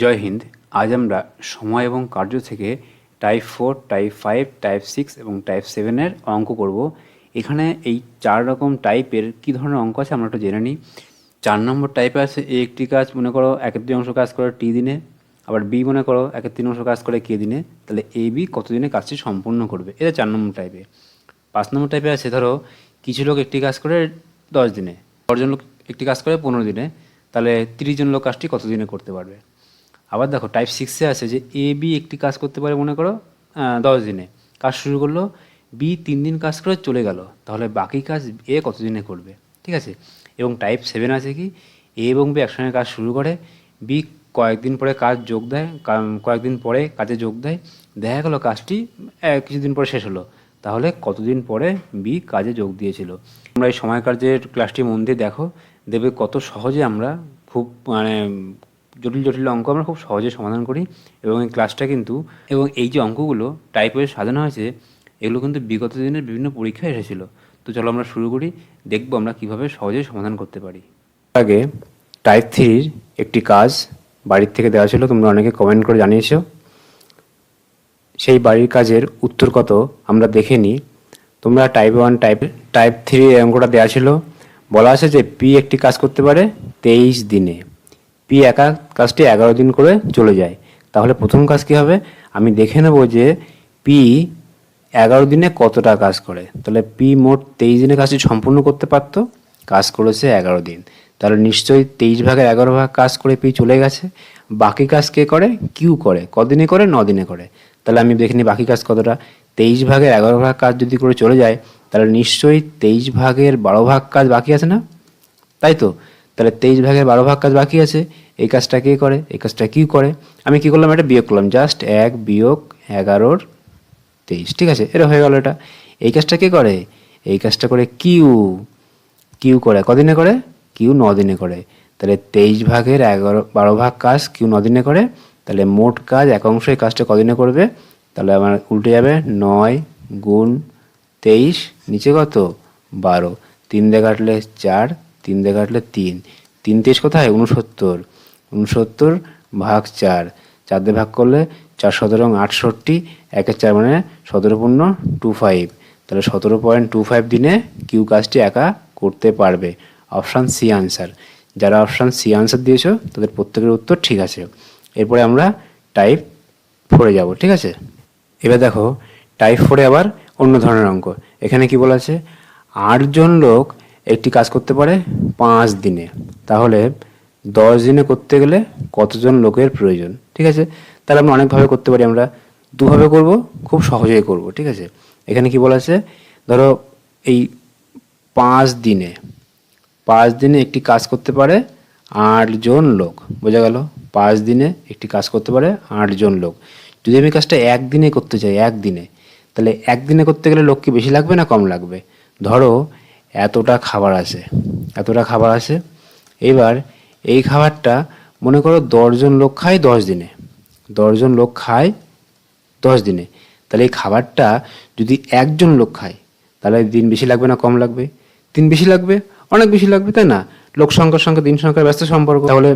জয় হিন্দ। আজ আমরা সময় এবং কার্য থেকে type four type five type six এবং টাইপ সেভেনের অঙ্ক করব। এখানে এই চার রকম টাইপের কী ধরনের অঙ্ক আছে আমরা একটু জেনে নিই। চার নম্বর টাইপে আছে এ একটি কাজ, মনে করো একের দুই অংশ কাজ করে টি দিনে। আবার বি মনে করো একের তিন অংশ কাজ করে কে দিনে। তাহলে এ বি কত দিনে কাজটি সম্পূর্ণ করবে? এটা চার নম্বর টাইপে পাঁচ নম্বর টাইপে আছে, ধরো কিছু লোক একটি কাজ করে দশ দিনে। দশজন লোক একটি কাজ করে পনেরো দিনে। তাহলে তিরিশ জন লোক কাজটি কত দিনে করতে পারবে? আবার দেখো টাইপ সিক্সে আছে যে এ বি একটি কাজ করতে পারে, মনে করো দশ দিনে। কাজ শুরু করল বি তিন দিন কাজ করে চলে গেল। তাহলে বাকি কাজ এ কতদিনে করবে? ঠিক আছে? এবং টাইপ সেভেন আছে কি? এ এবং বি একসঙ্গে কাজ শুরু করে বি কয়েকদিন পরে কাজ যোগ দেয় কয়েকদিন পরে কাজে যোগ দেয়। দেখা গেলো কাজটি কিছুদিন পরে শেষ হলো। তাহলে কতদিন পরে বি কাজে যোগ দিয়েছিল? আমরা এই সময় কার্যের ক্লাসটি মন দিয়ে দেখো, দেখবে কত সহজে আমরা খুব মানে জটিল জটিল অঙ্ক আমরা খুব সহজে সমাধান করি এবং এই ক্লাসটা কিন্তু, এবং এই যে অঙ্কগুলো টাইপ টাইপের সাজানো হয়েছে, এগুলো কিন্তু বিগত দিনের বিভিন্ন পরীক্ষায় এসেছিল। তো চলো আমরা শুরু করি, দেখব আমরা কীভাবে সহজে সমাধান করতে পারি। আগে টাইপ থ্রির একটি কাজ বাড়ির থেকে দেওয়া ছিল, তোমরা অনেকে কমেন্ট করে জানিয়েছো। সেই বাড়ির কাজের উত্তর কত আমরা দেখে নিই। তোমরা type one type type three অঙ্কটা দেওয়া ছিল। বলা আছে যে পি একটি কাজ করতে পারে তেইশ দিনে। পি একা কাজটি এগারো দিন করে চলে যায়। তাহলে প্রথম কাজ কি হবে? আমি দেখে নেব যে পি এগারো দিনে কতটা কাজ করে। তাহলে পি মোট তেইশ দিনে কাজটি সম্পূর্ণ করতে পারতো, কাজ করেছে এগারো দিন। তাহলে নিশ্চয়ই তেইশ ভাগের এগারো ভাগ কাজ করে পি চলে গেছে। বাকি কাজ কে করে? কিউ করে। কদিনে করে? ন দিনে করে। তাহলে আমি দেখে নিই বাকি কাজ কতটা। তেইশ ভাগের এগারো ভাগ কাজ যদি করে চলে যায়, তাহলে নিশ্চয়ই তেইশ ভাগের বারো ভাগ কাজ বাকি আছে না? তাই তো? তাহলে তেইশ ভাগের বারো ভাগ কাজ বাকি আছে। এই কাজটা কে করে? এই কাজটা কি করে? আমি কি করলাম? এটা বিয়োগ করলাম। জাস্ট এক বিয়োগ এগারোর তেইশ। ঠিক আছে? এটা হয়ে গেল এটা। এই কাজটা কে করে? এই কাজটা করে কিউ। কিউ করে। কদিনে করে? কিউ দিনে করে। তাহলে তেইশ ভাগের এগারো, বারো ভাগ কাজ কিউ দিনে করে। তাহলে মোট কাজ এক অংশ এই কাজটা কদিনে করবে? তাহলে আমার উল্টে যাবে নয় গুণ তেইশ, নিচে কত? বারো। তিন দিয়ে কাটলে চার তিন দিয়ে কাটলে তিন। তিন তেইশ কোথায়? উনসত্তর উনসত্তর ভাগ চার। চার দিয়ে ভাগ করলে চার সতেরো আটষট্টি। একের চার মানে সতেরো পূর্ণ টু ফাইভ। তাহলে সতেরো পয়েন্ট টু ফাইভ দিনে কিউ কাজটি একা করতে পারবে। Option C answer. যারা অপশান সি আনসার দিয়েছ, তাদের প্রত্যেকের উত্তর ঠিক আছে। এরপরে আমরা টাইপ ফোরে যাব, ঠিক আছে? এবার দেখো, টাইপ ফোরে আবার অন্য ধরনের অঙ্ক। এখানে কি বলা আছে? আটজন লোক একটি কাজ করতে পারে পাঁচ দিনে। তাহলে দশ দিনে করতে গেলে কতজন লোকের প্রয়োজন? ঠিক আছে? তাহলে আমরা অনেকভাবে করতে পারি। আমরা দুভাবে করব, খুব সহজেই করব, ঠিক আছে? এখানে কি বলা আছে? ধরো এই পাঁচ দিনে পাঁচ দিনে একটি কাজ করতে পারে আটজন লোক। বোঝা গেল? পাঁচ দিনে একটি কাজ করতে পারে আটজন লোক। যদি আমি কাজটা একদিনে করতে চাই, একদিনে, তাহলে একদিনে করতে গেলে লোক কি বেশি লাগবে না কম লাগবে? ধরো এতটা খাবার আছে, এতটা খাবার আছে। এবার এই খাবারটা মনে করো দশজন লোক খায় দশ দিনে, দশজন লোক খায় দশ দিনে। তাহলে এই খাবারটা যদি একজন লোক খায়, তাহলে দিন বেশি লাগবে না কম লাগবে? দিন বেশি লাগবে? অনেক বেশি লাগবে, তাই না? লোক সংখ্যার সঙ্গে দিন সংখ্যার ব্যস্ত সম্পর্ক। তাহলে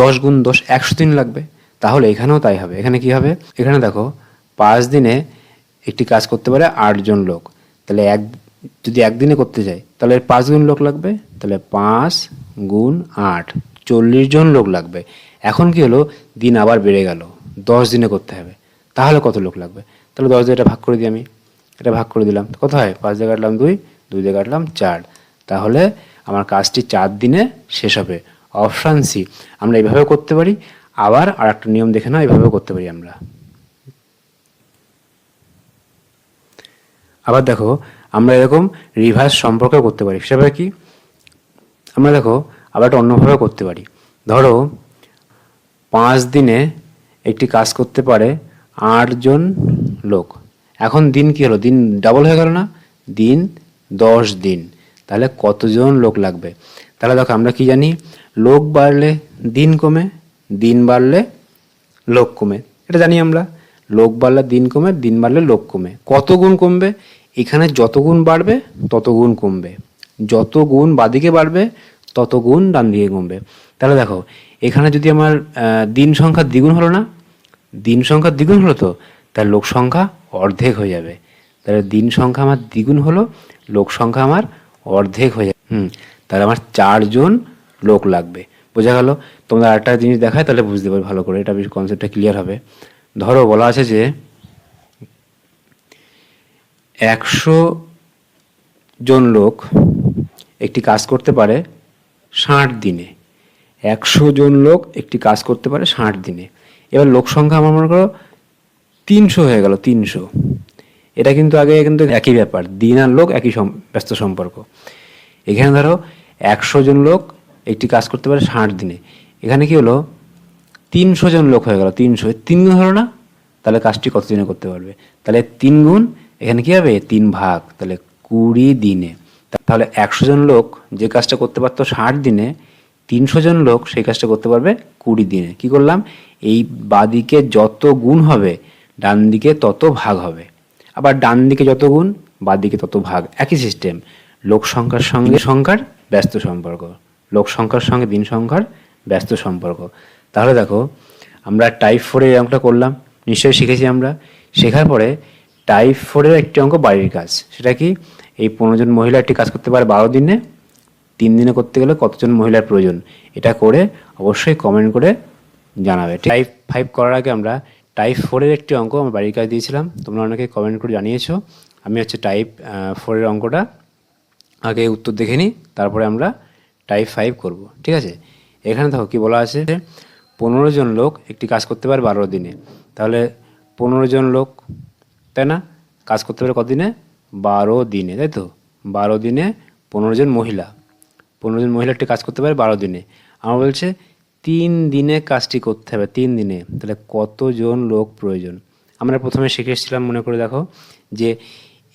দশ গুণ দশ একশো দিন লাগবে। তাহলে এখানেও তাই হবে। এখানে কি হবে? এখানে দেখো, পাঁচ দিনে একটি কাজ করতে পারে আটজন লোক। তাহলে এক যদি একদিনে করতে যাই, তাহলে পাঁচ গুণ লোক লাগবে, তাহলে পাঁচ গুণ আট, চল্লিশ জন লোক লাগবে। এখন কি হলো? দিন আবার বেড়ে গেল, দশ দিনে করতে হবে, তাহলে কত লোক লাগবে? তাহলে দশ দিয়ে এটা ভাগ করে দিই আমি, এটা ভাগ করে দিলাম কত হয়? পাঁচ দিয়ে কাটলাম দুই দুই দিয়ে কাটলাম চার। তাহলে আমার কাজটি চার দিনে শেষ হবে। অপশান সি, আমরা এইভাবে করতে পারি, আবার আর একটা নিয়ম দেখে নাও এইভাবেও করতে পারি আমরা। আবার দেখো আমরা এরকম রিভার্স সম্পর্ক করতে পারি। সেভাবে কি? আমরা দেখো, আবার একটা অন্যভাবে করতে পারি। ধরো, পাঁচ দিনে একটি কাজ করতে পারে আটজন লোক। এখন দিন কি হলো? দিন ডাবল হয়ে গেল না? দিন দশ দিন। তাহলে কতজন লোক লাগবে? তাহলে দেখো, আমরা কি জানি? লোক বাড়লে দিন কমে, দিন বাড়লে লোক কমে। এটা জানি আমরা। লোক বাড়লে দিন কমে, দিন বাড়লে লোক কমে। কত গুণ কমবে? এখানে যত গুণ বাড়বে, তত গুণ কমবে। যত গুণ বাদিকে বাড়বে, তত গুণ ডান দিকে কমবে। তাহলে দেখো, এখানে যদি আমার দিন সংখ্যা দ্বিগুণ হলো না, দিন সংখ্যা দ্বিগুণ হলো তো, তাহলে লোক সংখ্যা অর্ধেক হয়ে যাবে। তাহলে দিন সংখ্যা আমার দ্বিগুণ হলো, লোক সংখ্যা আমার অর্ধেক হয়ে যাবে। হুম, তাহলে আমার চারজন লোক লাগবে। বোঝা গেল? তোমরা আরেকটা জিনিস দেখায়, তাহলে বুঝতে পারবে ভালো করে। এটা বেশ কনসেপ্টটা ক্লিয়ার হবে। ধরো, বলা আছে যে একশো জন লোক একটি কাজ করতে পারে ষাট দিনে। একশো জন লোক একটি কাজ করতে পারে ষাট দিনে। এবার লোক সংখ্যা আমার মনে করো তিনশো হয়ে গেল, তিনশো। এটা কিন্তু আগে কিন্তু একই ব্যাপার, দিন আর লোক একই ব্যস্ত সম্পর্ক। এখানে ধরো একশো জন লোক একটি কাজ করতে পারে ষাট দিনে। এখানে কি হলো? তিনশো জন লোক হয়ে গেল, তিনশো। তিন গুণ না, তাহলে কাজটি কত দিনে করতে পারবে? তাহলে তিন গুণ এখানে কি হবে? তিন ভাগ। তাহলে কুড়ি দিনে। তাহলে একশো জন লোক যে কাজটা করতে পারতো ষাট দিনে, তিনশো জন লোক সেই কাজটা করতে পারবে কুড়ি দিনে। কি করলাম? এই বাদিকে যত গুণ হবে ডান দিকে তত ভাগ হবে। আবার ডান দিকে যত গুণ বাঁ দিকে তত ভাগ। একই সিস্টেম লোক সংখ্যার সঙ্গে সংখ্যার, ব্যস্ত সম্পর্ক। লোক সংখ্যার সঙ্গে দিন সংখ্যার, ব্যস্ত সম্পর্ক। তাহলে দেখো, আমরা টাইপ ফোরে এরকমটা করলাম। নিশ্চয়ই শিখেছি আমরা। শেখার পরে টাইপ ফোরের একটি অঙ্ক বাড়ির কাজ। সেটা কি? এই পনেরো জন মহিলা একটি কাজ করতে পারে বারো দিনে, তিন দিনে করতে গেলে কতজন মহিলার প্রয়োজন? এটা করে অবশ্যই কমেন্ট করে জানাবে। টাইপ ফাইভ করার আগে আমরা টাইপ ফোরের একটি অঙ্ক আমার বাড়ির কাজ দিয়েছিলাম। তোমরা অনেকে কমেন্ট করে জানিয়েছো। আমি হচ্ছে টাইপ ফোরের অঙ্কটা আগে উত্তর দেখে নিই, তারপরে আমরা টাইপ ফাইভ করব। ঠিক আছে? এখানে দেখো কি বলা আছে পনেরো জন লোক একটি কাজ করতে পারে বারো দিনে। তাহলে পনেরো জন লোক তাই না, কাজ করতে পারে কদিনে বারো দিনে, তাই তো? বারো দিনে পনেরো জন মহিলা। পনেরো জন মহিলা একটি কাজ করতে পারে বারো দিনে। আমার বলছে, তিন দিনে কাজটি করতে হবে, তিন দিনে। তাহলে কতজন লোক প্রয়োজন? আমরা প্রথমে শিখে এসেছিলাম, মনে করে দেখো, যে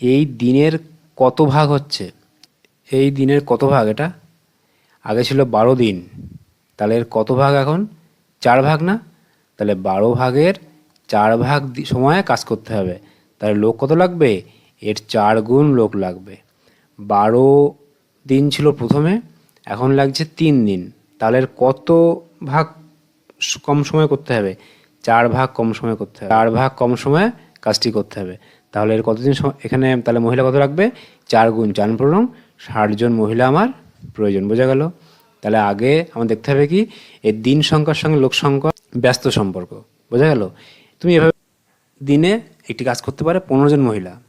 এই দিনের কত ভাগ হচ্ছে? এই দিনের কত ভাগ এটা? আগে ছিল বারো দিন। তাহলে এর কত ভাগ এখন? চার ভাগ না? তাহলে বারো ভাগের চার ভাগ সময়ে কাজ করতে হবে। তাহলে লোক কত লাগবে? এর চার গুণ লোক লাগবে। বারো দিন ছিল প্রথমে, এখন লাগছে তিন দিন। তাহলে এর কত ভাগ কম সময় করতে হবে? চার ভাগ কম সময় করতে হবে। চার ভাগ কম সময়ে কাজটি করতে হবে। তাহলে এর কতদিন এখানে তাহলে মহিলা কত লাগবে? চার গুণ। চান প্রণম ষাট জন মহিলা আমার প্রয়োজন। বোঝা গেল? তাহলে আগে আমার দেখতে হবে কি? এর দিন সংখ্যার সঙ্গে লোক সংখ্যা ব্যস্ত সম্পর্ক। বোঝা গেল? তুমি এভাবে দিনে একটি কাজ করতে পারে পনেরো জন মহিলা।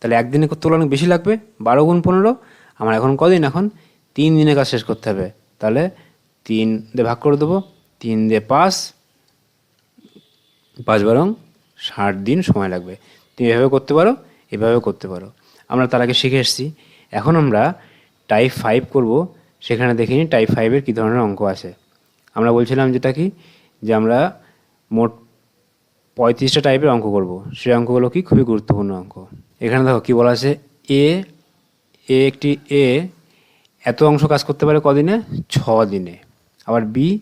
তাহলে একদিনে করতে গেলে অনেক বেশি লাগবে? বারো গুণ পনেরো? আমার এখন কদিন? এখন তিন দিনে কাজ শেষ করতে হবে। তাহলে তিন দিয়ে ভাগ করে দেবো। তিন দিয়ে পাঁচ। পাঁচ বারং ষাট দিন সময় লাগবে। তুমি এভাবে করতে পারো এভাবেও করতে পারো। আমরা তার আগে শিখে এসেছি। এখন আমরা টাইপ ফাইভ করব। সেখানে দেখিনি টাইপ ফাইভের কী ধরনের অঙ্ক আছে? আমরা বলছিলাম যেটা কি? যে আমরা মোট পঁয়ত্রিশটা টাইপের অঙ্ক করব। সেই অঙ্কগুলো কি? খুবই গুরুত্বপূর্ণ অঙ্ক। এখানে দেখো কি বলা আছে? এ এ একটি এ এত অংশ কাজ করতে পারে কদিনে? ছ দিনে। আবার বি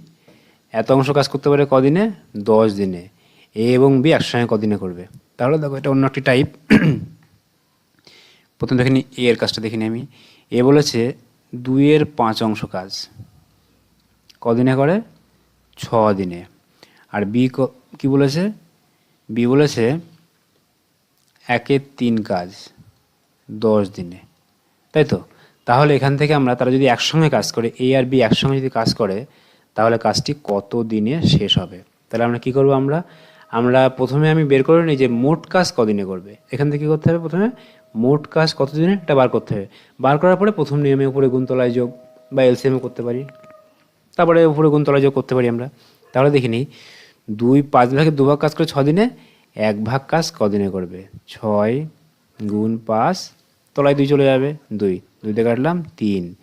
এত অংশ কাজ করতে পারে কদিনে? দশ দিনে। এ এবং বি একসঙ্গে কদিনে করবে? তাহলে দেখো এটা অন্য একটি টাইপ প্রথম দেখিনি এ এর কাজটা দেখিনি আমি। এ বলেছে দুইয়ের পাঁচ অংশ কাজ। কদিনে করে? ছ দিনে। আর বি ক- বলেছে? বি বলেছে, একের তিন কাজ, দশ দিনে। তাই তো? তাহলে এখান থেকে আমরা, তারা যদি একসঙ্গে কাজ করে, এ আর বি একসঙ্গে যদি কাজ করে, তাহলে কাজটি কত দিনে শেষ হবে? তাহলে আমরা কি করব আমরা? আমরা প্রথমে আমি বের করে নিই যে মোট কাজ কদিনে করবে। এখান থেকে কী করতে হবে প্রথমে? মোট কাজ কত দিনে? এটা বার করতে হবে। বার করার পরে প্রথম নিয়মে উপরে গুণতলায় যোগ বা এলসিএমও করতে পারি। তারপরে উপরে গুণতলায় যোগ করতে পারি আমরা। তাহলে দেখে নিই দুই পাঁচ ভাগে দু ভাগ কাজ করে দিনে, এক ভাগ কাজ কদিনে করবে? ছয় গুণ পাঁচ, তলায় দুই চলে যাবে, দুই। দুই দিয়ে কাটলাম তিন।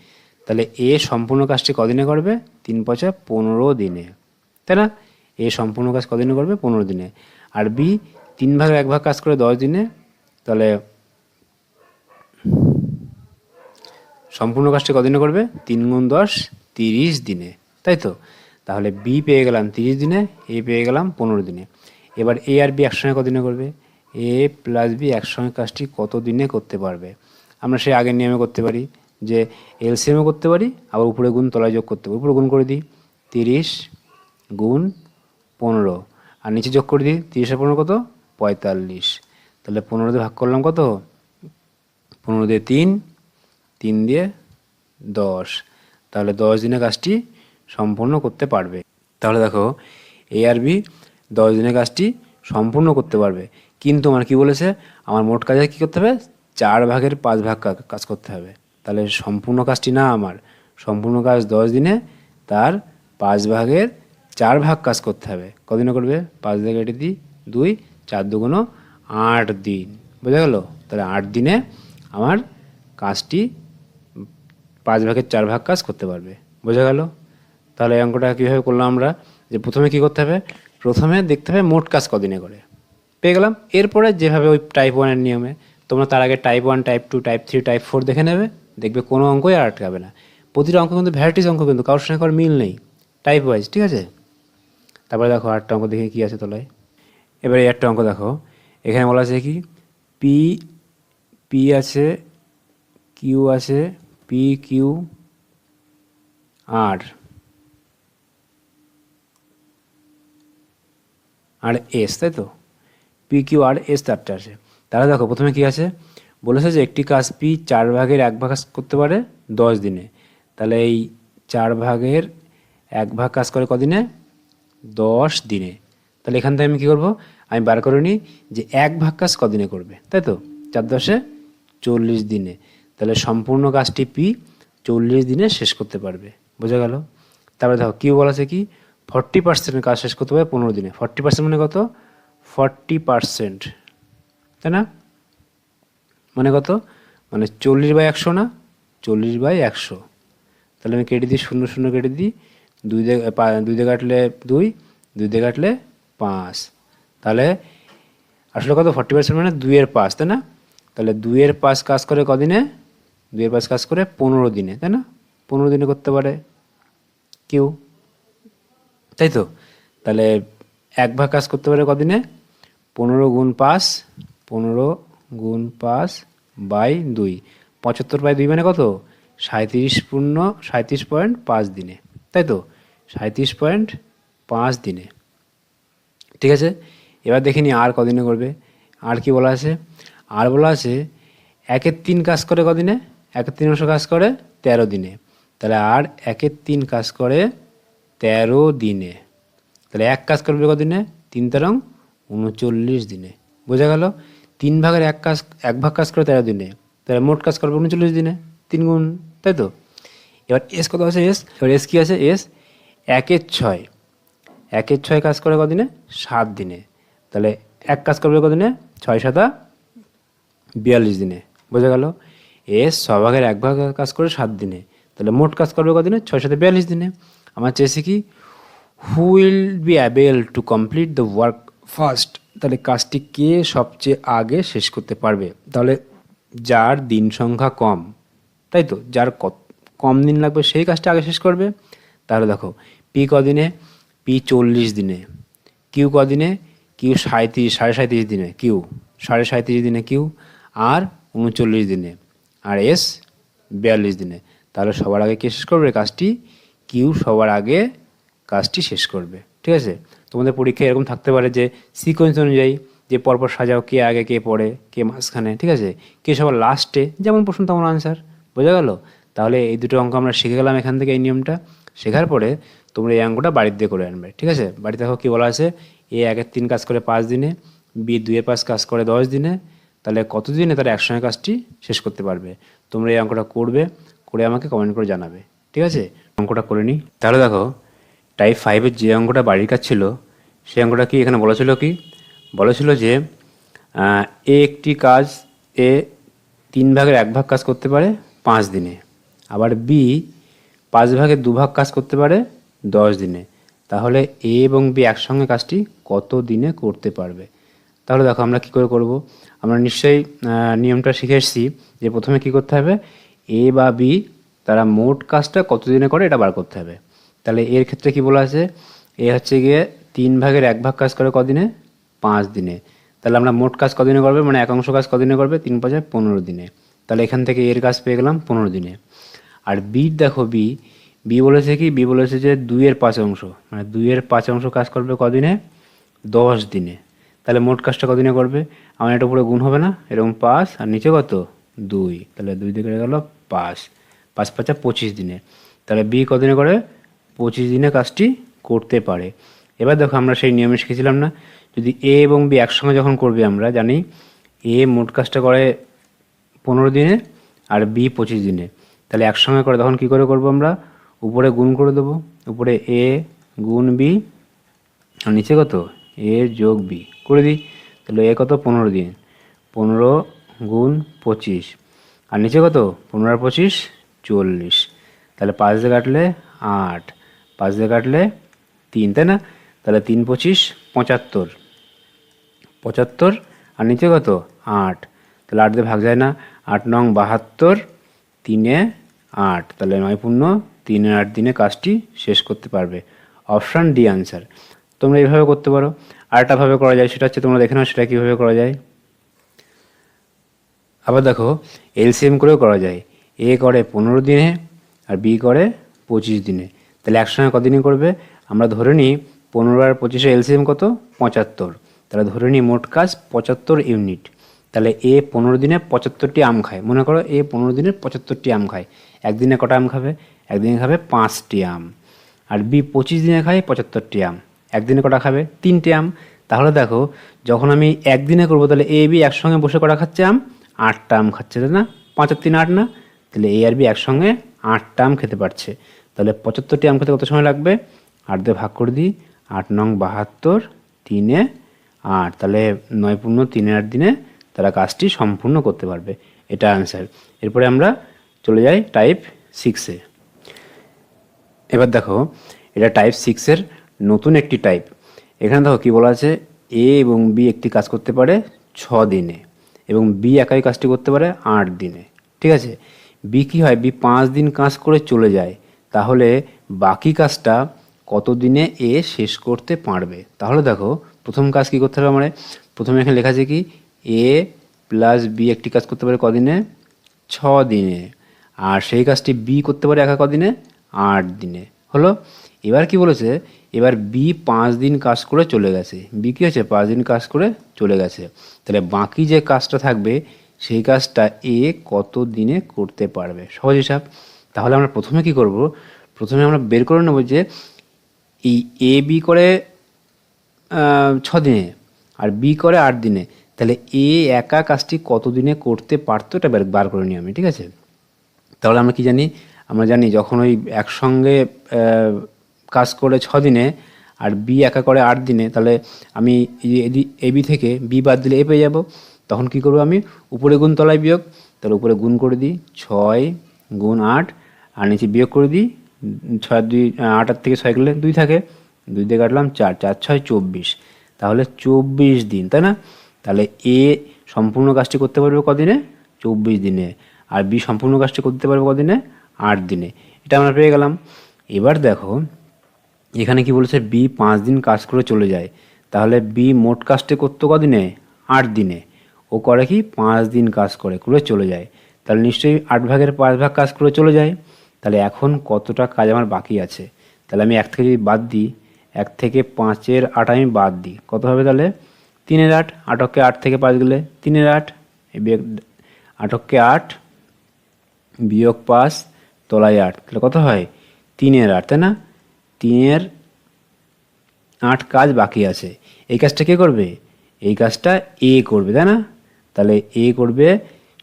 তাহলে এ সম্পূর্ণ কাজটি কদিনে করবে? তিন পঁচা পনেরো দিনে। তাই না? এ সম্পূর্ণ কাজ কদিনে করবে? পনেরো দিনে। আর বি, তিন ভাগ এক ভাগ কাজ করে দশ দিনে, তাহলে সম্পূর্ণ কাজটি কদিনে করবে? তিন গুণ দশ, তিরিশ দিনে। তাই তো? তাহলে বি পেয়ে গেলাম তিরিশ দিনে এ পেয়ে গেলাম পনেরো দিনে। এবার এ আর বি একসঙ্গে কদিনে করবে? এ প্লাস বি একসঙ্গে কাজটি কত দিনে করতে পারবে? আমরা সেই আগের নিয়মে করতে পারি যে এলসিএমও করতে পারি, আবার উপরে গুণ তলায় যোগ করতে পারি। উপরে গুণ করে দিই, তিরিশ গুণ পনেরো। আর নিচে যোগ করে দিই, তিরিশ পনেরো কত? পঁয়তাল্লিশ। তাহলে পনেরো দিয়ে ভাগ করলাম কত? পনেরো দিয়ে তিন তিন দিয়ে দশ। তাহলে দশ দিনে কাজটি সম্পূর্ণ করতে পারবে। তাহলে দেখো এ আর বি দশ দিনের কাজটি সম্পূর্ণ করতে পারবে। কিন্তু আমার কি বলেছে? আমার মোট কাজে কী করতে হবে? চার ভাগের পাঁচ ভাগ কাজ করতে হবে। তাহলে সম্পূর্ণ কাজটি না আমার। সম্পূর্ণ কাজ দশ দিনে, তার পাঁচ ভাগের চার ভাগ কাজ করতে হবে। কদিনে করবে? পাঁচ ভাগে এটি দিই দুই, চার দুগুণ আট দিন। বোঝা গেল? তাহলে আট দিনে আমার কাজটি পাঁচ ভাগের চার ভাগ কাজ করতে পারবে। বোঝা গেল? তাহলে এই অঙ্কটা কীভাবে করলাম আমরা? যে প্রথমে কি করতে হবে? প্রথমে দেখতে হবে মোট কাজ কদিনে করে। পেয়ে গেলাম? এরপরে যেভাবে ওই টাইপ ওয়ানের নিয়মে তোমরা তার আগে type one type two type three type four দেখে নেবে। দেখবে কোনো অঙ্কই আর আটকাবে না। প্রতিটা অঙ্ক কিন্তু ভ্যারাইটিস অঙ্ক কিন্তু, কারোর সঙ্গে কারোর মিল নেই। টাইপ ওয়াইজ ঠিক আছে? তারপরে দেখো আটটা অঙ্ক দেখে কী আছে তলায়। এবারে একটা অঙ্ক দেখো। এখানে বলা আছে কি? পি পি আছে কিউ আছে পি কিউ আর আর এস, তাই তো? পি কিউ আর এস চারটে আছে। তাহলে দেখো, প্রথমে কি আছে? বলেছে যে একটি কাজ পি চার ভাগের এক ভাগ করতে পারে দশ দিনে। তাহলে এই চার ভাগের এক ভাগ কাজ করে কদিনে? দশ দিনে। তাহলে এখান থেকে আমি কী করব? আমি বার করে নিই যে এক ভাগ কাজ কদিনে করবে, তাই তো? চার দশে চল্লিশ দিনে। তাহলে সম্পূর্ণ কাজটি পি চল্লিশ দিনে শেষ করতে পারবে। বোঝা গেল? তারপরে দেখো কী বলা আছে কি? ফর্টি পার্সেন্টের কাজ শেষ করতে পারবে পনেরো দিনে। ফর্টি পার্সেন্ট মানে কত? Forty percent. তাই না? মানে কত? মানে চল্লিশ বাই একশো না? চল্লিশ বাই একশো। তাহলে আমি কেটে দিই শূন্য শূন্য কেটে দিই। দুই দিয়ে দুই দিয়ে কাটলে দুই দুই দিয়ে কাটলে পাঁচ। তাহলে আসলে কত? ফর্টি পার্সেন্ট মানে দুইয়ের পাঁচ, তাই না? তাহলে দুইয়ের পাঁচ কাজ করে কদিনে? দুইয়ের পাঁচ কাজ করে পনেরো দিনে, তাই না? পনেরো দিনে করতে পারে। কেউ? তাই তো? তাহলে এক ভাগ কাজ করতে পারে কদিনে? পনেরো গুণ পাঁচ, পনেরো গুণ পাঁচ বাই দুই। পঁচাত্তর বাই দুই মানে কত? সাঁত্রিশ পূর্ণ সাঁত্রিশ পয়েন্ট পাঁচ দিনে। তাই তো? সাঁত্রিশ পয়েন্ট পাঁচ দিনে। ঠিক আছে? এবার দেখে নি আর কদিনে করবে। আর কি বলা আছে? আর বলা আছে, একের তিন কাজ করে কদিনে? একের তিন অংশ কাজ করে তেরো দিনে। তাহলে আর একের তিন কাজ করে তেরো দিনে। তাহলে এক কাজ করবে কদিনে তিন তেরং উনচল্লিশ দিনে। বোঝা গেল? তিন ভাগের এক কাজ, এক ভাগ কাজ করে তেরো দিনে। তাহলে মোট কাজ করবে উনচল্লিশ দিনে। তিন গুণ, তাই তো? এবার এস কত আছে? এস এবার এস কি আছে? এস একের ছয়। একের ছয় কাজ করে কদিনে সাত দিনে। তাহলে এক কাজ করবে কদিনে ছয় সাতা বিয়াল্লিশ দিনে। বোঝা গেল? এস সভাগের এক ভাগ কাজ করে সাত দিনে। তাহলে মোট কাজ করবে কদিনে ছয় সাথে বিয়াল্লিশ দিনে। আমার চেয়েছি কি who will be able to complete the work first তাহলে কাজটি কে সবচেয়ে আগে শেষ করতে পারবে? তাহলে যার দিন সংখ্যা কম, তাই তো? যার কম দিন লাগবে সেই কাজটা আগে শেষ করবে। তাহলে দেখো পি কদিনে? পি চল্লিশ দিনে। কিউ কদিনে? কিউ সাঁত্রিশ সাড়ে সাঁত্রিশ দিনে। কিউ সাড়ে সাঁত্রিশ দিনে কিউ আর উনচল্লিশ দিনে। আর এস বিয়াল্লিশ দিনে। তাহলে সবার আগে কে শেষ করবে? কাজটি কিউ সবার আগে কাজটি শেষ করবে, ঠিক আছে? তোমাদের পরীক্ষায় এরকম থাকতে পারে যে সিকোয়েন্স অনুযায়ী যে পরপর সাজাও কে আগে কে পড়ে কে মাঝখানে, ঠিক আছে? কে সবার লাস্টে যেমন প্রশ্ন তেমন আনসার বোঝা গেল? তাহলে এই দুটো অঙ্ক আমরা শিখে গেলাম এখান থেকে এই নিয়মটা। শেখার পরে তোমরা এই অঙ্কটা বাড়ির দিয়ে করে আনবে, ঠিক আছে? বাড়িতে দেখো কী বলা আছে, এ একের তিন কাজ করে পাঁচ দিনে, বি দুয়ে পাঁচ কাজ করে দশ দিনে, তাহলে কত দিনে তারা একসঙ্গে কাজটি শেষ করতে পারবে? তোমরা এই অঙ্কটা করবে, করে আমাকে কমেন্ট করে জানাবে, ঠিক আছে? অঙ্কটা করে নিই। তাহলে দেখো টাইপ ফাইভের যে অঙ্কটা বাড়ির কাজ ছিল, সেই অঙ্কটা কি এখানে বলা ছিল কি? বলা ছিল যে এ একটি কাজ এ তিন ভাগের এক ভাগ কাজ করতে পারে পাঁচ দিনে। আবার বি, পাঁচ ভাগে দু ভাগ কাজ করতে পারে দশ দিনে। তাহলে এ এবং বি একসঙ্গে কাজটি কত দিনে করতে পারবে? তাহলে দেখো আমরা কি করে করব? আমরা নিশ্চয়ই নিয়মটা শিখে এসেছি যে প্রথমে কি করতে হবে? এ বা বি তারা মোট কাজটা কত দিনে করে এটা বার করতে হবে। তাহলে এর ক্ষেত্রে কি বলা আছে? এ হচ্ছে গিয়ে তিন ভাগের এক ভাগ কাজ করে কদিনে? পাঁচ দিনে। তাহলে আমরা মোট কাজ কদিনে করবে? মানে একাংশ কাজ কদিনে করবে? তিন পাঁচে পনেরো দিনে। তাহলে এখান থেকে এর কাজ পেয়ে গেলাম পনেরো দিনে। আর বির দেখো বি বি বলেছে কি? বি বলেছে যে দুইয়ের পাঁচ অংশ। মানে দুইয়ের পাঁচ অংশ কাজ করবে কদিনে? দশ দিনে। তাহলে মোট কাজটা কদিনে করবে? আমার এটা উপরে গুণ হবে না? এরকম পাঁচ, আর নিচে কত? দুই। তাহলে দুই দিকে গেল পাঁচ। পাঁচ পাঁচা পঁচিশ দিনে। তাহলে বি কদিনে করে? পঁচিশ দিনে কাজটি করতে পারে। এবার দেখো আমরা সেই নিয়মে শিখেছিলাম না? যদি এ এবং বি একসঙ্গে যখন করবে আমরা, জানি এ মোট কাজটা করে পনেরো দিনে আর বি পঁচিশ দিনে। তাহলে একসঙ্গে করে তখন কী করে করব আমরা? উপরে গুণ করে দেবো। উপরে এ গুণ বি আর নিচে কত? এ যোগ বি করে দিই। তাহলে এ কত? পনেরো দিন। পনেরো গুণ পঁচিশ। আর নিচে কত? পনেরো আর পঁচিশ চল্লিশ। তাহলে পাঁচ দিয়ে কাটলে আট। পাঁচ দিয়ে কাটলে তিন, তাই না? তাহলে তিন পঁচিশ, পঁচাত্তর। পঁচাত্তর, আর নিচে কত? আট। তাহলে আট দিয়ে ভাগ যায় না। আট নং বাহাত্তর, তিনে আট। তাহলে নয় পূর্ণ তিনে আট দিনে কাজটি শেষ করতে পারবে। Option D answer. তোমরা এইভাবে করতে পারো। আরেকটাভাবে করা যায়, সেটা হচ্ছে তোমরা দেখে নাও সেটা কীভাবে করা যায়। আবার দেখো, এলসিএম করেও করা যায়। এ করে পনেরো দিনে আর বি করে পঁচিশ দিনে। তাহলে একসঙ্গে কদিনে করবে? আমরা ধরে নিই পনেরো আর পঁচিশে এলসিএম কত? পঁচাত্তর। তাহলে ধরে নিই মোট কাজ পঁচাত্তর ইউনিট। তাহলে এ পনেরো দিনে পঁচাত্তরটি আম খায়। মনে করো এ পনেরো দিনে পঁচাত্তরটি আম খায়। একদিনে কটা আম খাবে? একদিনে খাবে পাঁচটি আম। আর বি পঁচিশ দিনে খায় পঁচাত্তরটি আম। একদিনে কটা খাবে? তিনটে আম। তাহলে দেখো, যখন আমি একদিনে করব, তাহলে এ, বি একসঙ্গে বসে কটা খাচ্ছে আম? আটটা আম খাচ্ছে, তাই না? পাঁচ তিন আট না? তাহলে এ আর বি একসঙ্গে আটটা আম খেতে পারছে। তাহলে পঁচাত্তরটি আম খেতে কত সময় লাগবে? আট দিয়ে ভাগ করে দিই, আট নং বাহাত্তর, তিনে আট। তাহলে নয় পূর্ণ তিনে আট দিনে তারা কাজটি সম্পূর্ণ করতে পারবে। এটা আনসার এরপরে আমরা চলে যাই টাইপ সিক্সে এবার দেখো, এটা টাইপ সিক্সের নতুন একটি টাইপ এখানে দেখো কী বলা আছে? এ এবং বি একটি কাজ করতে পারে ছ দিনে এবং বি একাই কাজটি করতে পারে আট দিনে। ঠিক আছে? বি কী হয়, বি পাঁচ দিন কাজ করে চলে যায়, তাহলে বাকি কাজটা কত দিনে এ শেষ করতে পারবে? তাহলে দেখো, প্রথম কাজ কি করতে হবে আমার? প্রথমে এখানে লেখা আছে কি, এ প্লাস বি একটি কাজ করতে পারে কদিনে? ছ দিনে। আর সেই কাজটি বি করতে পারে একা কদিনে? আট দিনে। হলো? এবার কি বলেছে? এবার বি পাঁচ দিন কাজ করে চলে গেছে। বি কী হচ্ছে পাঁচ দিন কাজ করে চলে গেছে। তাহলে বাকি যে কাজটা থাকবে সেই কাজটা এ কত দিনে করতে পারবে? সহজ হিসাব। তাহলে আমরা প্রথমে কি করব? প্রথমে আমরা বের করে নেব যে এই এ বি করে ছ দিনে আর বি করে আট দিনে। তাহলে এ একা কাজটি কত দিনে করতে পারতো এটা বের, বার করে নিই আমি, ঠিক আছে? তাহলে আমরা কি জানি? আমরা জানি যখন ওই একসঙ্গে কাজ করে ছ দিনে আর বি একা করে আট দিনে, তাহলে আমি এ বি থেকে বি বাদ দিলে এ পেয়ে যাব। তখন কি করব আমি? উপরে গুণ তলায় বিয়োগ, তাহলে উপরে গুণ করে দিই ছয় গুণ আট, আর নিচে বিয়োগ করে দিই ছয় দুই আট আর থেকে ছয় গেলে দুই থাকে, দুই দিয়ে কাটলাম চার চার ছয় চব্বিশ। তাহলে চব্বিশ দিন, তাই না? তাহলে এ সম্পূর্ণ কাজটি করতে পারবে কদিনে? চব্বিশ দিনে। আর বি সম্পূর্ণ কাজটি করতে পারবে কদিনে? আট দিনে। এটা আমরা পেয়ে গেলাম। এবার দেখো, এখানে কি বলেছে? বি পাঁচ দিন কাজ করে চলে যায়। তাহলে বি মোট কাজটি করতো কদিনে? আট দিনে। ও করে কি পাঁচ দিন কাজ করে করে চলে যায়। তাহলে নিশ্চয়ই আট ভাগের পাঁচ ভাগ কাজ করে চলে যায়। তাহলে এখন কতটা কাজ আমার বাকি আছে? তাহলে আমি এক থেকে যদি বাদ দিই, এক থেকে পাঁচের আট আমি বাদ দিই। কত হবে তাহলে? তিনের আট, আটককে আট থেকে পাঁচ গেলে তিনের আট আটককে আট, বিয়োগ পাঁচ, তলায় আট। তাহলে কত হয়? তিনের আট, তাই না? তিনের আট কাজ বাকি আছে। এই কাজটা কে করবে? এই কাজটা এ করবে, তাই না? তাহলে এ করবে,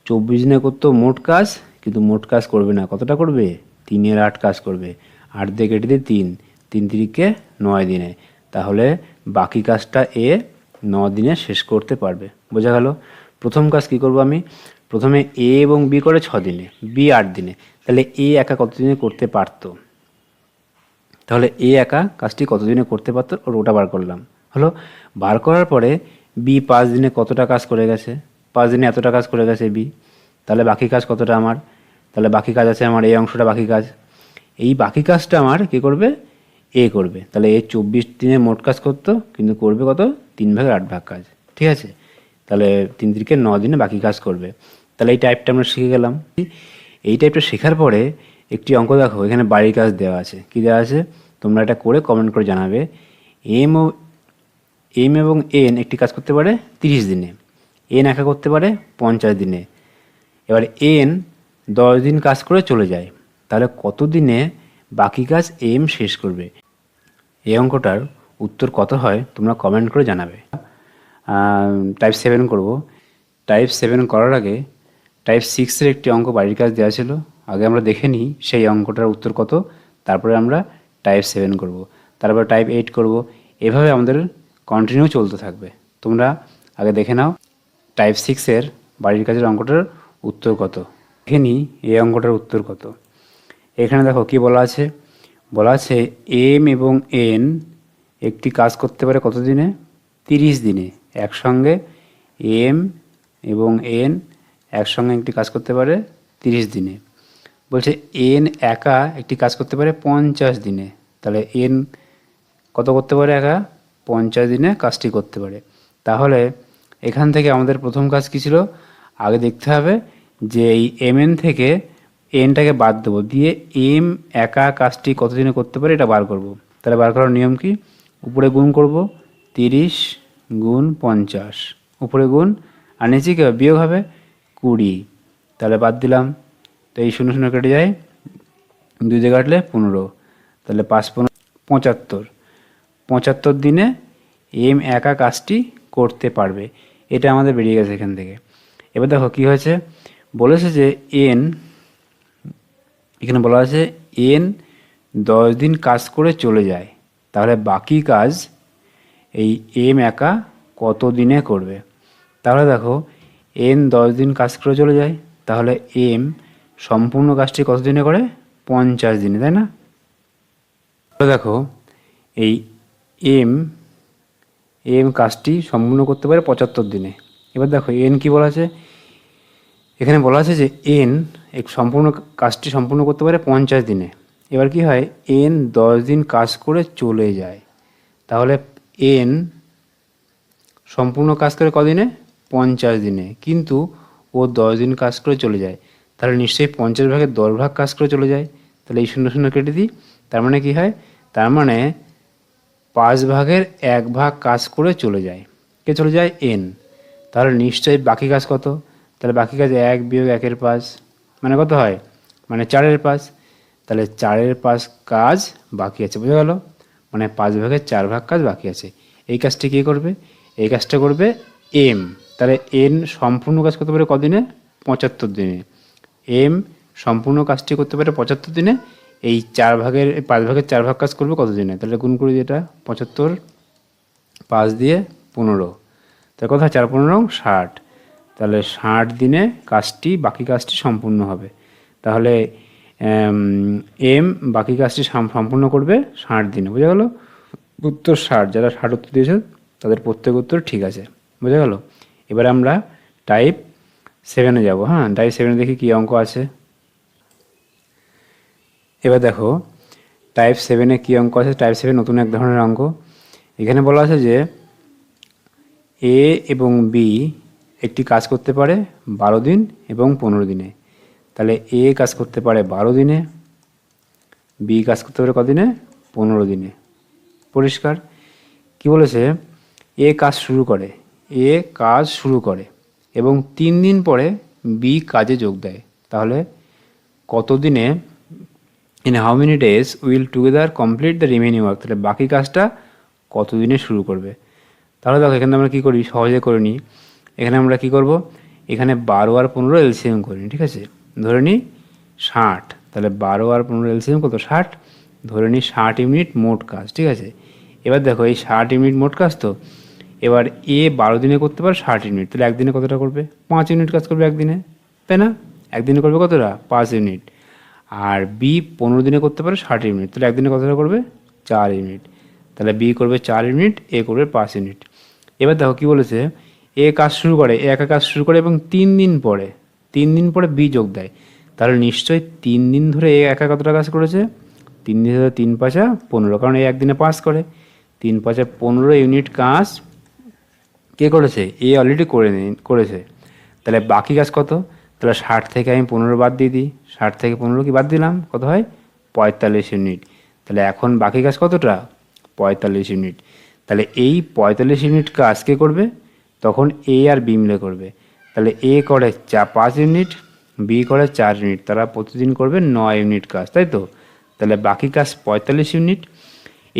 চব্বিশ দিনে করতো মোট কাজ, কিন্তু মোট কাজ করবে না। কতটা করবে? তিনের আট কাজ করবে। আট দিয়ে কেটে দিয়ে তিন। তিন তিরিকে নয় দিনে। তাহলে বাকি কাজটা এ ন দিনে শেষ করতে পারবে। বোঝা গেল? প্রথম কাজ কি করব আমি? প্রথমে এ এবং বি করে ছ দিনে। বি আট দিনে। তাহলে এ একা কত দিনে করতে পারতো? তাহলে এ একা কাজটি কতদিনে করতে পারতো? ওটা বার করলাম। হলো? বার করার পরে বি পাঁচ দিনে কতটা কাজ করে গেছে? পাঁচ দিনে এতটা কাজ করে গেছে বি, তাহলে বাকি কাজ কতটা আমার? তাহলে বাকি কাজ আছে আমার, এই অংশটা বাকি কাজ। এই বাকি কাজটা আমার কি করবে? এ করবে। তাহলে এ চব্বিশ দিনে মোট কাজ করতো, কিন্তু করবে কত? তিন ভাগের আট ভাগ কাজ। ঠিক আছে? তাহলে তিন দিকে ন দিনে বাকি কাজ করবে। তাহলে এই টাইপটা আমরা শিখে গেলাম। এই টাইপটা শেখার পরে একটি অঙ্ক দেখো, এখানে বাড়ির কাজ দেওয়া আছে। কি দেওয়া আছে? তোমরা এটা করে কমেন্ট করে জানাবে। এম ও, এম এবং এন একটি কাজ করতে পারে তিরিশ দিনে। এন একা করতে পারে পঞ্চাশ দিনে। এবার এন দশ দিন কাজ করে চলে যায়। তাহলে কত দিনে বাকি কাজ এম শেষ করবে? এই অঙ্কটার উত্তর কত হয় তোমরা কমেন্ট করে জানাবে। টাইপ সেভেন করব। টাইপ সেভেন করার আগে টাইপ সিক্সের একটি অঙ্ক বাড়ির কাজ দেওয়া ছিল। আগে আমরা দেখে নিই সেই অঙ্কটার উত্তর কত। তারপরে আমরা টাইপ সেভেন করব। তারপর টাইপ এইট করব। এভাবে আমাদের কন্টিনিউ চলতে থাকবে। তোমরা আগে দেখে নাও। টাইপ সিক্সের বাড়ির কাজের অঙ্কটার উত্তর কত? দেখে নিই এই অঙ্কটার উত্তর কত। এখানে দেখো কি বলা আছে? বলা আছে এম এবং এন একটি কাজ করতে পারে কত দিনে? তিরিশ দিনে। একসঙ্গে এম এবং এন একসঙ্গে একটি কাজ করতে পারে তিরিশ দিনে। বলছে এন একা একটি কাজ করতে পারে পঞ্চাশ দিনে। তাহলে এন কত করতে পারে একা? পঞ্চাশ দিনে কাজটি করতে পারে। তাহলে এখান থেকে আমাদের প্রথম কাজ কী ছিল? আগে দেখতে হবে যে এই এম এন থেকে এনটাকে বাদ দেবো। দিয়ে এম একা কাজটি কতদিনে করতে পারে এটা বার করব। তাহলে বার করার নিয়ম কি? উপরে গুণ করব তিরিশ গুণ পঞ্চাশ। উপরে গুণ, আর নিচে কি হবে? বিয়োগ হবে কুড়ি। তাহলে বাদ দিলাম। তো এই শূন্য শূন্য কেটে যায়। দুই দিয়ে কাটলে পনেরো। তাহলে পাঁচ পনেরো, পঁচাত্তর। পঁচাত্তর দিনে এম একা কাজটি করতে পারবে। এটা আমাদের বেরিয়ে গেছে এখান থেকে। এবার দেখো কি হয়েছে? বলেছে যে এন, এখানে বলা আছে এন দশ দিন কাজ করে চলে যায়। তাহলে বাকি কাজ এই এম একা কত দিনে করবে? তাহলে দেখো, এন দশ দিন কাজ করে চলে যায়। তাহলে এম সম্পূর্ণ কাজটি কত দিনে করে? পঞ্চাশ দিনে, তাই না? দেখো, এই এম এম কাজটি সম্পূর্ণ করতে পারে পঁচাত্তর দিনে। এবার দেখো, এন কি বলা আছে? এখানে বলা আছে যে এন এক সম্পূর্ণ কাজটি সম্পূর্ণ করতে পারে পঞ্চাশ দিনে। এবার কি হয়? এন দশ দিন কাজ করে চলে যায়। তাহলে এন সম্পূর্ণ কাজ করে কদিনে পঞ্চাশ দিনে। কিন্তু ও দশ দিন কাজ করে চলে যায়। তাহলে নিশ্চয়ই পঞ্চাশ ভাগের দশ ভাগ কাজ করে চলে যায়। তাহলে এই শূন্য শূন্য কেটে দিই। তার মানে কি হয়? তার মানে পাঁচ ভাগের এক ভাগ কাজ করে চলে যায়। কে চলে যায়? এন। তাহলে নিশ্চয়ই বাকি কাজ কত? তাহলে বাকি কাজ এক বিয়োগ একের পাঁচ। মানে কত হয়? মানে চারের পাঁচ। তাহলে চারের পাঁচ কাজ বাকি আছে। বুঝে গেল? মানে পাঁচ ভাগের চার ভাগ কাজ বাকি আছে। এই কাজটি কে করবে? এই কাজটা করবে এম। তাহলে এন সম্পূর্ণ কাজ করতে পারে কদিনে? পঁচাত্তর দিনে। এম সম্পূর্ণ কাজটি করতে পারে পঁচাত্তর দিনে। এই চার ভাগের পাঁচ ভাগের চার ভাগ কাজ করবে কত দিনে তাহলে গুণ করি যেটা, পঁচাত্তর, পাঁচ দিয়ে পনেরো। তাহলে কথা চার, পনেরো ষাট। তাহলে ষাট দিনে কাজটি, বাকি কাজটি সম্পূর্ণ হবে। তাহলে, এম বাকি কাজটি সাম- সম্পূর্ণ করবে ষাট দিনে। বোঝা গেল? উত্তর ষাট, যারা ষাট উত্তর দিয়েছে, তাদের প্রত্যেক উত্তর ঠিক আছে। বোঝা গেল? এবার আমরা টাইপ সেভেনে যাব হ্যাঁ? টাইপ সেভেনে দেখি কী অঙ্ক আছে। এবার দেখো টাইপ সেভেনে কী অঙ্ক আছে? টাইপ সেভেন নতুন এক ধরনের অঙ্ক। এখানে বলা আছে যে এ এবং বি একটি কাজ করতে পারে বারো দিন এবং পনেরো দিনে। তাহলে এ কাজ করতে পারে বারো দিনে বি কাজ করতে পারে কদিনে? পনেরো দিনে। পরিষ্কার? কি বলেছে? এ কাজ শুরু করে। এ কাজ শুরু করে এবং তিন দিন পরে বি কাজে যোগ দেয়। তাহলে কতদিনে in how many days will together complete the remaining work তাহলে বাকি কাজটা কতদিনে শুরু করবে? তাহলে দেখো, এখানে আমরা কী করি? সহজে করে নিই। এখানে আমরা কি করব? এখানে বারো আর পনেরো এলসিএম করি ঠিক আছে? ধরে নিই ষাট। তাহলে বারো আর পনেরো এলসিএম কত? ষাট। ধরে নিই ষাট ইউনিট মোট কাজ, ঠিক আছে? এবার দেখো, এই ষাট ইউনিট মোট কাজ তো, এবার এ বারো দিনে করতে পারে ষাট ইউনিট। তাহলে একদিনে কতটা করবে? পাঁচ ইউনিট কাজ করবে একদিনে, তাই না? একদিনে করবে কতটা? পাঁচ ইউনিট। আর বি পনেরো দিনে করতে পারে ষাট ইউনিট তাহলে একদিনে কতটা করবে? চার ইউনিট তাহলে বি করবে চার ইউনিট এ করবে পাঁচ ইউনিট এবার দেখো কী বলেছে? এ কাজ শুরু করে এ একা কাজ শুরু করে এবং তিন দিন পরে, তিন দিন পরে বি যোগ দেয়। তাহলে নিশ্চয়ই তিন দিন ধরে এ একা কতটা কাজ করেছে? তিন দিন ধরে তিন পাঁচা পনেরো, কারণ এ একদিনে পাস করে। তিন পাঁচা পনেরো ইউনিট কাজ কে করেছে? এ অলরেডি করে করেছে। তাহলে বাকি কাজ কত? তাহলে ষাট থেকে আমি পনেরো বাদ দিয়ে দিই। ষাট থেকে পনেরো কি বাদ দিলাম? কত হয়? পঁয়তাল্লিশ ইউনিট। তাহলে এখন বাকি কাজ কতটা? পঁয়তাল্লিশ ইউনিট। তাহলে এই পঁয়তাল্লিশ ইউনিট কাজ কে করবে? তখন এ আর বি মিলে করবে। তাহলে এ করে চা পাঁচ ইউনিট, বি করে চার ইউনিট। তারা প্রতিদিন করবে নয় ইউনিট কাজ, তাই তো? তাহলে বাকি কাজ পঁয়তাল্লিশ ইউনিট।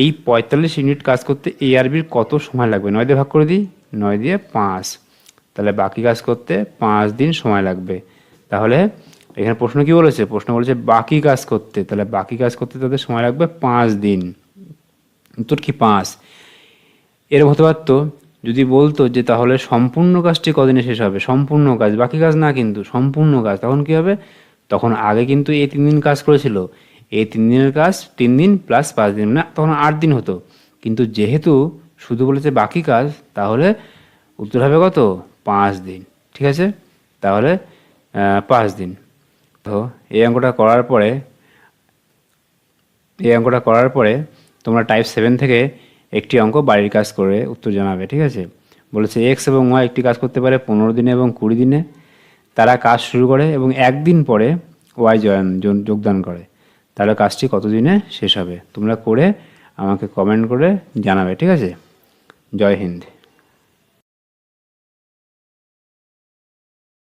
এই পঁয়তাল্লিশ ইউনিট কাজ করতে এ আর বির কত সময় লাগবে? নয় দিয়ে ভাগ করে দিই? নয় দিয়ে পাঁচ। তাহলে বাকি কাজ করতে পাঁচ দিন সময় লাগবে। তাহলে এখানে প্রশ্ন কি বলেছে? প্রশ্ন বলেছে বাকি কাজ করতে। তাহলে বাকি কাজ করতে তাদের সময় লাগবে পাঁচ দিন। উত্তর কি পাঁচ? এরকম হতে পারতো যদি বলতো যে তাহলে সম্পূর্ণ কাজটি কদিনে শেষ হবে? সম্পূর্ণ কাজ, বাকি কাজ না কিন্তু, সম্পূর্ণ কাজ। তখন কি হবে? তখন আগে কিন্তু এই তিন দিন কাজ করেছিল। এই তিন দিনের কাজ তিন দিন প্লাস পাঁচ দিন। না তখন আট দিন হতো। কিন্তু যেহেতু শুধু বলেছে বাকি কাজ, তাহলে উত্তর হবে কত? পাঁচ দিন, ঠিক আছে? তাহলে পাঁচ দিন। তো এই অঙ্কটা করার পরে, এই অঙ্কটা করার পরে তোমরা টাইপ সেভেন থেকে একটি অঙ্ক বাড়ির কাজ করে উত্তর জানাবে, ঠিক আছে? বলেছে এক্স এবং ওয়াই একটি কাজ করতে পারে পনেরো দিনে এবং কুড়ি দিনে। তারা কাজ শুরু করে এবং একদিন পরে ওয়াই জয়েন যোগ- যোগদান করে। তাহলে কাজটি কত দিনে শেষ হবে? তোমরা করে আমাকে কমেন্ট করে জানাবে, ঠিক আছে? জয় হিন্দ।